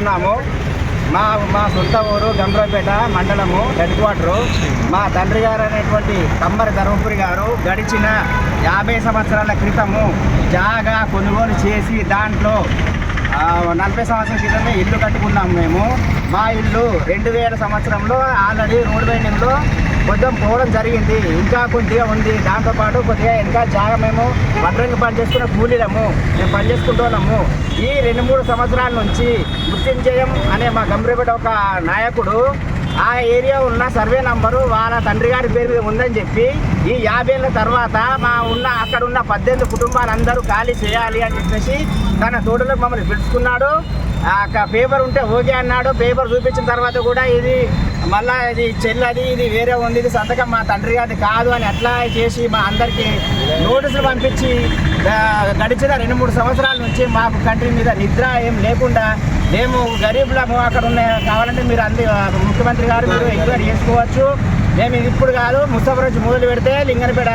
చేస్తున్నాము. మా మా సొంత ఊరు గండ్రపేట మండలము హెడ్ క్వార్టరు. మా తండ్రి గారు అనేటువంటి కమ్మరి ధర్మపురి గారు గడిచిన యాభై సంవత్సరాల క్రితము జాగా కొనుగోలు చేసి దాంట్లో నలభై సంవత్సరాల క్రితమే ఇల్లు కట్టుకున్నాము మేము. మా ఇల్లు రెండు వేల సంవత్సరంలో ఆల్రెడీ రోడ్ బైండింగ్లో మొత్తం పోవడం జరిగింది. ఇంకా కొద్దిగా ఉంది. దాంతోపాటు కొద్దిగా ఇంకా జాగా మేము వడ్రంగి పని చేసుకున్న కూలీలము మేము పని చేసుకుంటున్నాము ఈ రెండు మూడు సంవత్సరాల నుంచి మృత్యుంజయం అనే మా గంభీరపేట ఒక నాయకుడు ఆ ఏరియా ఉన్న సర్వే నంబరు వాళ్ళ తండ్రి గారి పేరు మీద ఉందని చెప్పి ఈ యాభై ఏళ్ళ తర్వాత మా ఉన్న అక్కడ ఉన్న పద్దెనిమిది కుటుంబాలందరూ ఖాళీ చేయాలి అని చెప్పేసి తన తోటలో మమ్మల్ని పిలుచుకున్నాడు. ఆ పేపర్ ఉంటే ఓకే అన్నాడు. పేపర్ చూపించిన తర్వాత కూడా ఇది మళ్ళా ఇది చెల్లది ఇది వేరే ఉంది ఇది సంతకం మా తండ్రి గారిది కాదు అని అట్లా చేసి మా అందరికీ నోటీసులు పంపించి గడిచిన రెండు మూడు సంవత్సరాల నుంచి మాకు కంట్రీ మీద నిద్ర ఏం లేకుండా మేము గరీబులము అక్కడ ఉన్న కావాలంటే మీరు అంది ముఖ్యమంత్రి గారు మీరు ఎంక్వైరీ చేసుకోవచ్చు. మేము ఇది ఇప్పుడు కాదు ముస్తాఫర్ నుంచి మొదలు పెడితే లింగనపేట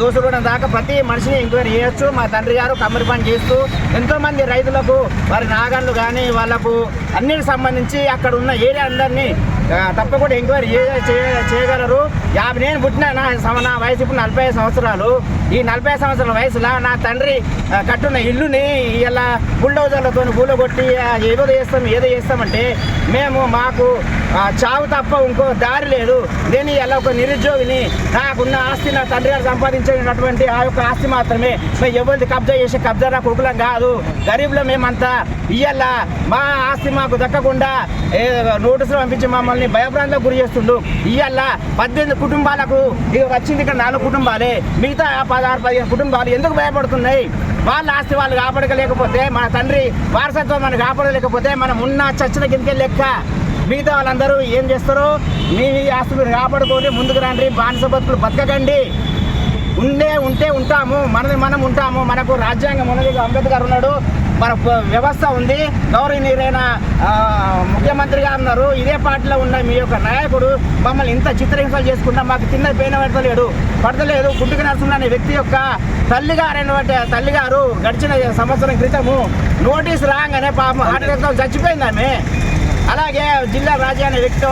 దోసుగూడెం దాకా ప్రతి మనిషిని ఎంక్వైరీ చేయొచ్చు. మా తండ్రి గారు కమ్మరి పని చేస్తూ ఎంతోమంది రైతులకు వారి నాగళ్ళు కానీ వాళ్ళకు అన్నిటికి సంబంధించి అక్కడ ఉన్న ఏరియా అందరినీ తప్పకుండా ఎంక్వైరీ చే- చేయగలరు. యాభై నేను పుట్టిన నా నా వయసు ఇప్పుడు నలభై సంవత్సరాలు. ఈ నలభై సంవత్సరాల వయసులో నా తండ్రి కట్టున్న ఇల్లుని ఇలా బుల్డోజర్లతో కూలగొట్టి ఏదో చేస్తాం ఏదో చేస్తామంటే మేము మాకు చావు తప్ప ఇంకో దారి లేదు. నేను ఇలా ఒక నిరుద్యోగిని నాకున్న ఆస్తి నా తండ్రి గారు సంపాదించినటువంటి ఆ యొక్క ఆస్తి మాత్రమే. మేము ఎవరిది కబ్జా చేసే కబ్జా నా కొడుకులం కాదు. గరీబ్లో మేమంతా ఇయ్యాల. మా ఆస్తి మాకు దక్కకుండా నోటీసులు పంపించి మమ్మల్ని భయభ్రాంతకు గురి చేస్తుండు. ఇయ్యాల పద్దెనిమిది కుటుంబాలకు ఇది వచ్చింది ఇక్కడ నాలుగు కుటుంబాలే. మిగతా పదహారు పదిహేను కుటుంబాలు ఎందుకు భయపడుతున్నాయి? వాళ్ళ ఆస్తి వాళ్ళు కాపాడలేకపోతే మన తండ్రి వారసత్వం మనం కాపాడలేకపోతే మనం ఉన్న చచ్చిన కిందకే లెక్క. మిగతా వాళ్ళందరూ ఏం చేస్తారు మీ ఆస్తి మీరు కాపాడుకోండి ముందుకు రండి బానిస బతుకులు బతకకండి. ఉండే ఉంటే ఉంటాము మనది మనం ఉంటాము. మనకు రాజ్యాంగం ఉన్నది అంబేద్కర్ ఉన్నాడు. మన వ్యవస్థ ఉంది. గౌరవనీయులైన ముఖ్యమంత్రి గారు ఉన్నారు. ఇదే పార్టీలో ఉన్న మీ యొక్క నాయకుడు మమ్మల్ని ఇంత చిత్రహింసలు చేసుకుంటా మాకు తిన్న పైన పడతలేడు. పడతలేదు. గుడ్డుకు నరసింహ అనే వ్యక్తి యొక్క తల్లిగారైనటువంటి తల్లిగారు గడిచిన సంవత్సరం క్రితము నోటీస్ రాగానే పాపం హార్ట్ చచ్చిపోయింది ఆమె. అలాగే జిల్లా రాజా అనే వ్యక్తి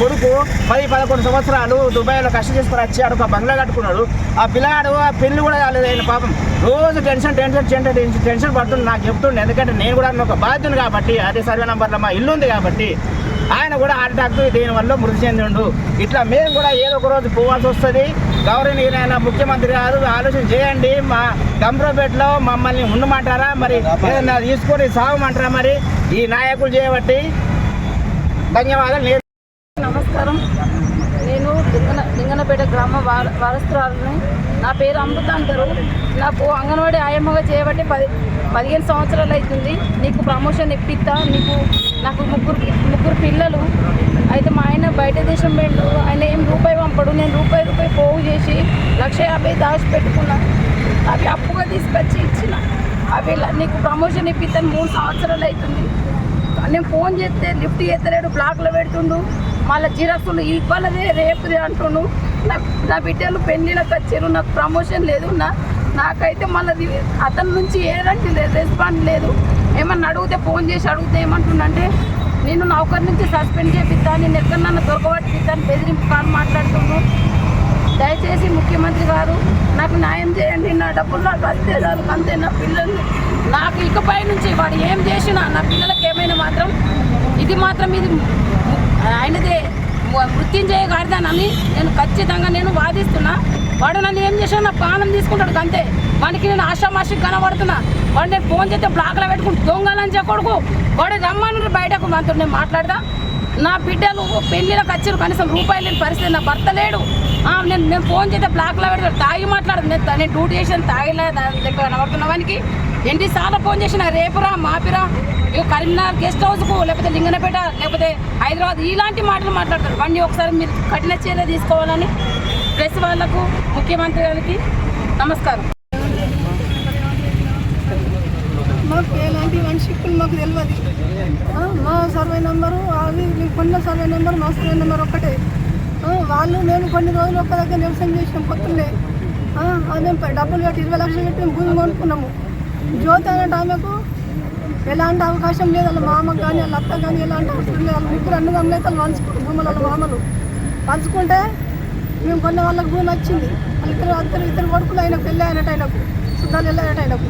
కొడుకు పది పదకొండు సంవత్సరాలు దుబాయ్లో కష్టం చేసుకుని వచ్చాడు ఒక బంగ్లా కట్టుకున్నాడు. ఆ పిల్లగాడు ఆ పెళ్ళి కూడా కాలేదు ఆయన పాపం. రోజు tension tension tension tension tension పడుతుంది నాకు చెప్తుండే ఎందుకంటే నేను కూడా ఒక బాధ్యుని కాబట్టి అదే సర్వే నంబర్లో మా ఇల్లు ఉంది కాబట్టి ఆయన కూడా హార్ట్ అటాక్ దీనివల్ల మృతి చెందిండు. ఇట్లా మేము కూడా ఏదో ఒక రోజు పోవాల్సి వస్తుంది. గౌరవనీయులైన ముఖ్యమంత్రి గారు ఆలోచన చేయండి. మా గంభీరపేటలో మమ్మల్ని ఉండమంటారా? మరి ఏదైనా తీసుకొని సాగమంటారా మరి? ఈ నాయకులు చేయబట్టి ధన్యవాదాలు. నమస్కారం. నేను లింగన లింగనపేట గ్రామ వార వారసురాలని. నా పేరు అమృత అంటారు. నాకు అంగన్వాడీ ఆయమ్మగా చేయబట్టి పది పదిహేను సంవత్సరాలు అవుతుంది. నీకు ప్రమోషన్ ఇప్పిస్తా. నీకు నాకు ముగ్గురు ముగ్గురు పిల్లలు. అయితే మా ఆయన బయట దేశం వెళ్ళు. ఆయన ఏం రూపాయి పంపడు. నేను రూపాయి రూపాయి పోగు చేసి లక్ష యాభై దాచి పెట్టుకున్నా. అవి అప్పుగా తీసుకొచ్చి ఇచ్చిన. అవి నీకు ప్రమోషన్ ఇప్పిస్తాను. మూడు సంవత్సరాలు అవుతుంది. నేను ఫోన్ చేస్తే లిఫ్ట్ చేస్తలేడు బ్లాక్లో పెడుతుండు. మళ్ళీ జిరాక్సులు ఇవ్వాలదే రేపుదే అంటుండు. నా నా బిడ్డలు పెళ్ళిళ్ళకి వచ్చారు నాకు ప్రమోషన్ లేదు. నా నాకైతే మళ్ళీ అతని నుంచి ఏదంటే రెస్పాండ్ లేదు. ఏమన్నా అడిగితే ఫోన్ చేసి అడిగితే ఏమంటుండంటే నేను నౌకర్ నుంచి సస్పెండ్ చేపిస్తాను నేను ఎక్కడన్నా దొరకబట్టిస్తాను బెదిరింపు కాదు మాట్లాడుతున్నాను దయచేసి ముఖ్యమంత్రి గారు నాకు న్యాయం చేయండి నా డబ్బులు నాకు అంతే అంతే నా పిల్లలు నాకు ఇకపై నుంచి వాడు ఏం చేసినా నా పిల్లలకి ఏమైనా మాత్రం ఇది మాత్రం ఇది ఆయనదే ము- మృత్యుంజయ గారిదానని నేను ఖచ్చితంగా నేను వాదిస్తున్నా. వాడు నన్ను ఏం చేశాను నా ప్రాణం తీసుకుంటాడు అంతే. వాడికి నేను ఆశామాషి కనబడుతున్నా. వాడు నేను ఫోన్ చేస్తే బ్లాక్లో పెట్టుకుంటూ దొంగలని చెప్పకూడదు వాడు రమ్మని బయటకు మనతో నేను మాట్లాడదా నా బిడ్డలు పెళ్ళిళ్ళకి వచ్చారు కనీసం రూపాయలు లేని పరిస్థితి నా భర్త లేడు. నేను నేను ఫోన్ చేస్తే బ్లాక్లో పెడతాడు. తాగి మాట్లాడదు. నేను నేను డ్యూటీ చేసాను తాగిలే దాని దగ్గర కనబడుతున్న వానికి ఎన్నిసార్లు ఫోన్ చేసిన రేపురా మాపిరా ఇక కరీంనగర్ గెస్ట్ హౌస్కు లేకపోతే లింగనపేట లేకపోతే హైదరాబాద్ ఇలాంటి మాటలు మాట్లాడతారు బండి ఒకసారి మీరు కఠిన చర్య తీసుకోవాలని ప్రెస్ వాళ్ళకు ముఖ్యమంత్రి గారికి నమస్కారం. మాకు ఎలాంటి మనిషికి మాకు తెలియదు మా సర్వే నెంబరు అది మీకున్న కొన్న సర్వే నెంబర్ మా సర్వే నెంబర్ ఒక్కటే. వాళ్ళు మేము కొన్ని రోజులు ఒక్క దగ్గర వ్యవసాయం చేసినాం పొద్దున్నే. మేము డబ్బులు కట్టి ఇరవై లక్షలు పెట్టి మేము భూమి కొనుక్కున్నాము. జ్యోతి అనే ఆమెకు ఎలాంటి అవకాశం లేదు వాళ్ళ మామకు కానీ వాళ్ళ అత్త కానీ ఎలాంటి అవసరం లేదు. వాళ్ళ ముగ్గురు అన్నదమ్ములు అయితే వాళ్ళు పంచుకుంటారు భూములు వాళ్ళ మామలు. పంచుకుంటే మేము కొన్న వాళ్ళకి భూమి వచ్చింది. వాళ్ళ ఇద్దరు ఇద్దరు కొడుకులు ఆయన పెళ్ళి అయినట్టు ఆయనకు శుద్ధాలు వెళ్ళినట్టు ఆయనకు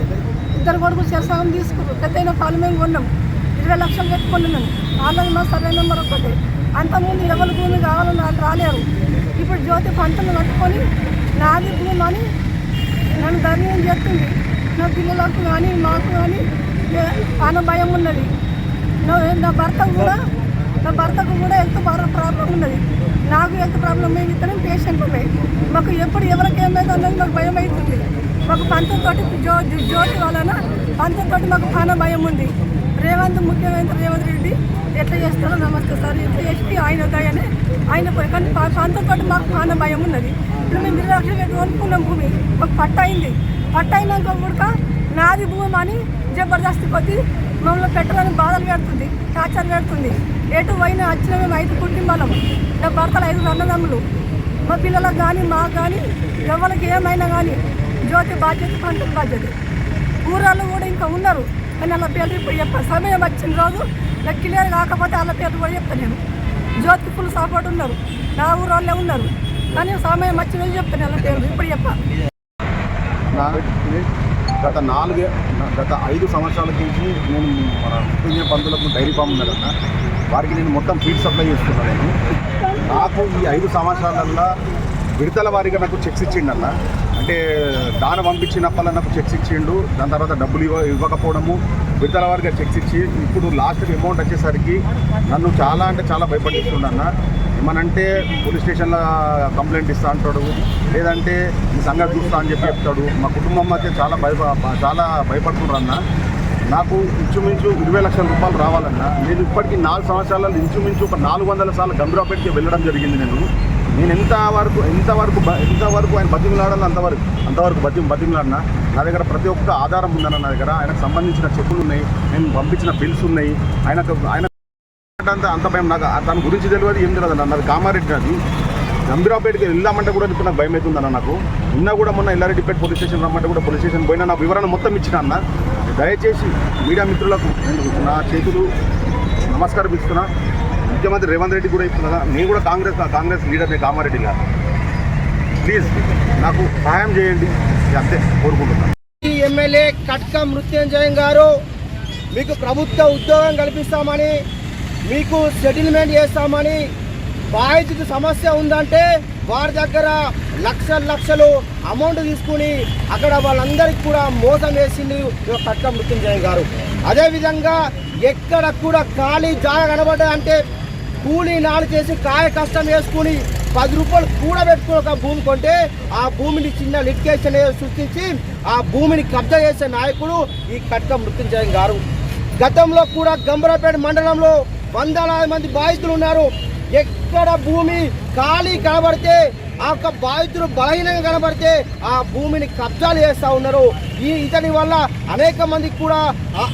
ఇద్దరు కొడుకులు చేస్తామని తీసుకున్నారు పెద్ద అయిన పాలు మేము కొన్నాం. ఇరవై లక్షలు పెట్టుకున్నాం వాళ్ళది మా సర్వే నెంబర్ ఒకటి. అంతకుముందు ఎవరి భూమి కావాలని వాళ్ళు రాలేరు. ఇప్పుడు జ్యోతి పంటలు కట్టుకొని నాది భూమి అని నన్ను ధర్మం చేస్తుంది. నా పిల్లలకు కానీ మాకు కానీ ఆన భయం ఉన్నది. నా భర్త కూడా నా భర్తకు కూడా హెల్త్ ప్రాబ్లం ఉన్నది. నాకు హెల్త్ ప్రాబ్లం మేము ఇద్దరం పేషెంట్ మాకు ఎప్పుడు ఎవరికి ఏమైతే అన్నది మాకు భయం అవుతుంది. మాకు పంచతోటి జ్యో జ్యోతి వలన పంచతోటి మాకు పాన భయం ఉంది. రేవంత్ ముఖ్యమంత్రి రేవంత్ రెడ్డి ఎట్లా చేస్తారో నమస్తే సార్. ఎట్లా చేసి ఆయన దయనే ఆయన పోయి కానీ ప్రాంతంతో మాకు పాన భయం ఉన్నది. ఇప్పుడు మేము ఇరవై లక్షలు పెట్టి కొనుక్కున్నాం భూమి. మాకు పట్ట అయింది పట్ట అయినాక కూడా నాది భూమి అని జబర్దస్తి కొద్ది మమ్మల్ని పెట్టాలని బాధలు పెడుతుంది టార్చర్ పెడుతుంది. ఎటు పోయినా వచ్చిన మేము ఐదు కుటుంబాలం. నా భర్తలు ఐదు అన్నదమ్ములు. మా పిల్లలకు కానీ మాకు కానీ ఎవరికి ఏమైనా కానీ జ్యోతి బాధ్యత పంట బాధ్యత. ఊరాళ్ళు కూడా ఇంకా ఉన్నారు. కానీ వాళ్ళ పేర్లు ఇప్పుడు చెప్ప సమయం వచ్చిన రోజు క్లియర్ కాకపోతే వాళ్ళ పేర్లు కూడా చెప్తాను నేను జ్యోతి ఫుల్ సపోర్ట్ ఉన్నారు. నా ఊరు వాళ్ళే ఉన్నారు. కానీ సమయం వచ్చిన రోజు చెప్తాను వాళ్ళ పేర్లు ఇప్పుడు చెప్ప. నా గత నాలుగే గత ఐదు సంవత్సరాల నుంచి నేను మన పుణ్య పంతులకు డైరీ ఫామ్ ఉన్నదన్న వారికి నేను మొత్తం ఫీడ్ సప్లై చేస్తున్నాను నాకు ఈ ఐదు సంవత్సరాలల్లో విడతల వారిగా నాకు చెక్స్ ఇచ్చిండన్న. అంటే దాన పంపించినప్పల నాకు చెక్స్ ఇచ్చిండు. దాని తర్వాత డబ్బులు ఇవ్వ ఇవ్వకపోవడము విడతల వారిగా చెక్స్ ఇచ్చి ఇప్పుడు లాస్ట్ అమౌంట్ వచ్చేసరికి నన్ను చాలా అంటే చాలా భయపడిస్తుండన్న. ఏమనంటే పోలీస్ స్టేషన్లో కంప్లైంట్ ఇస్తా అంటాడు. లేదంటే ఈ సంగతి చూస్తా అని చెప్పి చెప్తాడు. మా కుటుంబం అయితే చాలా భయ చాలా భయపడుతున్నారు అన్న నాకు ఇంచుమించు ఇరవై లక్షల రూపాయలు రావాలన్నా. నేను ఇప్పటికీ నాలుగు సంవత్సరాలలో ఇంచుమించు ఒక నాలుగు వందల సార్లు గంభీరాపేటకి వెళ్ళడం జరిగింది నేను. నేను ఎంత వరకు ఎంతవరకు ఎంతవరకు ఆయన బతిమలాడాలో అంతవరకు అంతవరకు బతి బతిమలాడినా నా దగ్గర ప్రతి ఒక్క ఆధారం ఉందన్న నా దగ్గర. ఆయనకు సంబంధించిన చెప్పులు ఉన్నాయి నేను పంపించిన బిల్స్ ఉన్నాయి. ఆయనకు ఆయన అంత అంత భయం నాకు. తన దాని గురించి తెలియదు ఏం తెలియదు. అన్న నాది కామారెడ్డి అది గంభీరాపేటకి వెళ్దామంటే కూడా ఇప్పుడు నాకు భయం అవుతుందన్న నాకు. నిన్న కూడా మొన్న ఎల్లారెడ్డిపేట పోలీస్ స్టేషన్ రమ్మంటే కూడా పోలీస్ స్టేషన్ పోయినా నా వివరణ మొత్తం ఇచ్చిన అన్న. దయచేసి మీడియా మిత్రులకు నేను నా చేతులు నమస్కారం ఇస్తున్నా. ముఖ్యమంత్రి రేవంత్ రెడ్డి కూడా ఇస్తున్నా నేను కూడా కాంగ్రెస్ కాంగ్రెస్ లీడర్ని కామారెడ్డిగా ప్లీజ్ నాకు సహాయం చేయండి. అంతే కోరుకుంటున్నాను ఎమ్మెల్యే కట్క మృత్యుంజయం గారు మీకు ప్రభుత్వ ఉద్యోగం కల్పిస్తామని మీకు సెటిల్మెంట్ చేస్తామని బాధితుడి సమస్య ఉందంటే వారి దగ్గర లక్షల లక్షలు అమౌంట్ తీసుకుని అక్కడ వాళ్ళందరికీ కూడా మోసం వేసింది ఈ కట్క మృత్యుంజయం గారు. అదేవిధంగా ఎక్కడ కూడా ఖాళీ జాగ కనబడ్డాయంటే కూలీ నాలు చేసి కాయ కష్టం వేసుకుని పది రూపాయలు కూడబెట్టుకుని ఒక భూమి కొంటే ఆ భూమిని చిన్న లిటికేషన్ సృష్టించి ఆ భూమిని కబ్జా చేసే నాయకుడు ఈ కట్క మృత్యుంజయం గారు. గతంలో కూడా గంబరాపేట మండలంలో వందలాది మంది బాధితులు ఉన్నారు. ఎక్కడ భూమి ఖాళీ కనబడితే ఆ యొక్క బాధితులు బలహీనంగా కనబడితే ఆ భూమిని కబ్జాలు చేస్తూ ఉన్నారు. ఈ ఇతని వల్ల అనేక మందికి కూడా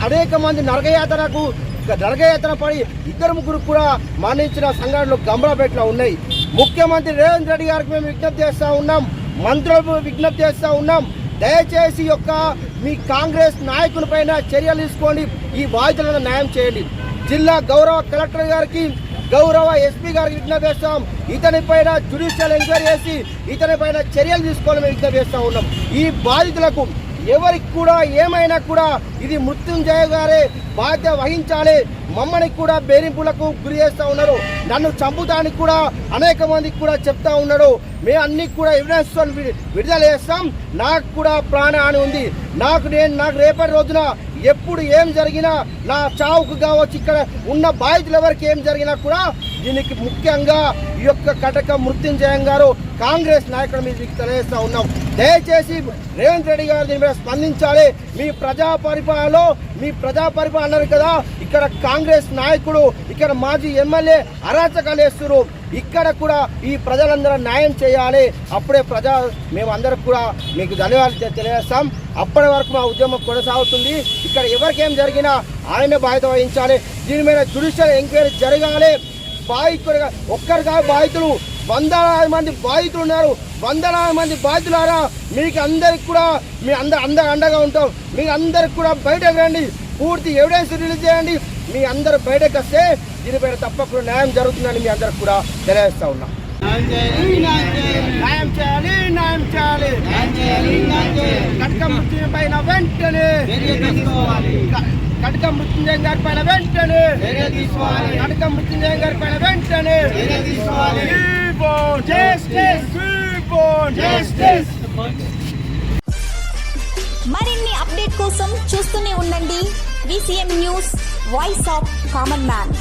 అనేక మంది నరకయాతనకు నరకయాతన పడి ఇద్దరు ముగ్గురు కూడా మరణించిన సంఘటనలు గంభరపేటలో ఉన్నాయి. ముఖ్యమంత్రి రేవంత్ రెడ్డి గారికి మేము విజ్ఞప్తి చేస్తూ ఉన్నాం. మంత్రులకు విజ్ఞప్తి చేస్తూ ఉన్నాం. దయచేసి యొక్క మీ కాంగ్రెస్ నాయకుల పైన చర్యలు తీసుకోండి. ఈ బాధితులను న్యాయం చేయండి. జిల్లా గౌరవ కలెక్టర్ గారికి గౌరవ ఎస్పీ గారికి విజ్ఞప్తి చేస్తాం. ఇతని పైన జ్యుడిషియల్ ఎంక్వైరీ చేసి ఇతని పైన చర్యలు తీసుకోవాలని మేము విజ్ఞప్తి చేస్తూ ఉన్నాం. ఈ బాధితులకు ఎవరికి కూడా ఏమైనా కూడా ఇది మృత్యుంజయ గారే బాధ్యత వహించాలి. మమ్మల్ని కూడా బెదిరింపులకు గురి చేస్తూ ఉన్నారు. నన్ను చంపుతానికి కూడా అనేక మందికి కూడా చెప్తా ఉన్నాడు. మేము అన్ని కూడా ఎవిడెన్స్ విడుదల చేస్తాం. నాకు కూడా ప్రాణహాని ఉంది. నాకు నేను నాకు రేపటి రోజున ఎప్పుడు ఏం జరిగినా నా చావుకు కావచ్చు ఇక్కడ ఉన్న బాధితులు ఎవరికి ఏం జరిగినా కూడా దీనికి ముఖ్యంగా ఈ యొక్క కటక మృత్యుంజయం గారు కాంగ్రెస్ నాయకుడు మీద మీకు తెలియజేస్తా ఉన్నాం. దయచేసి రేవంత్ రెడ్డి గారు దీని మీద స్పందించాలి. మీ ప్రజా పరిపాలనలో మీ ప్రజా పరిపాలన అన్నారు కదా ఇక్కడ కాంగ్రెస్ నాయకుడు ఇక్కడ మాజీ ఎమ్మెల్యే అరాచకాలు వేస్తున్నారు. ఇక్కడ కూడా ఈ ప్రజలందరూ న్యాయం చేయాలి. అప్పుడే ప్రజా మేమందరం కూడా మీకు ధన్యవాదాలు తెలియజేస్తాం. అప్పటి వరకు మా ఉద్యమం కొనసాగుతుంది. ఇక్కడ ఎవరికేం జరిగినా ఆయన బాధ్యత వహించాలి. దీని మీద జుడిషియల్ ఎంక్వైరీ జరగాలి. బాధితులుగా ఒక్కరు కాదు బాధితులు వందలాది మంది బాధితులు ఉన్నారు. వందలాది మంది బాధితులారా మీకు అందరికి కూడా మీ అందరు అందరు అండగా ఉంటాం. మీ అందరికి కూడా బయటకు రండి. పూర్తి ఎవిడెన్స్ రిలీజ్ చేయండి. మీ అందరు బయటకు వస్తే దీనిపైన తప్పకుండా న్యాయం జరుగుతుందని మీ అందరికి కూడా తెలియజేస్తా ఉన్నా. న్యాయం చేయాలి న్యాయం చేయాలి. కటక మృత్యు పైన వెంటనే క- కటక మృత్యుంజయ గారి పైన వెంటనే కటక మృత్యుంజయ గారి పైన వెంటనే జస్టిస్ జస్టిస్ మరిన్ని అప్డేట్ కోసం చూస్తూనే ఉండండి. VCM news voice of common man.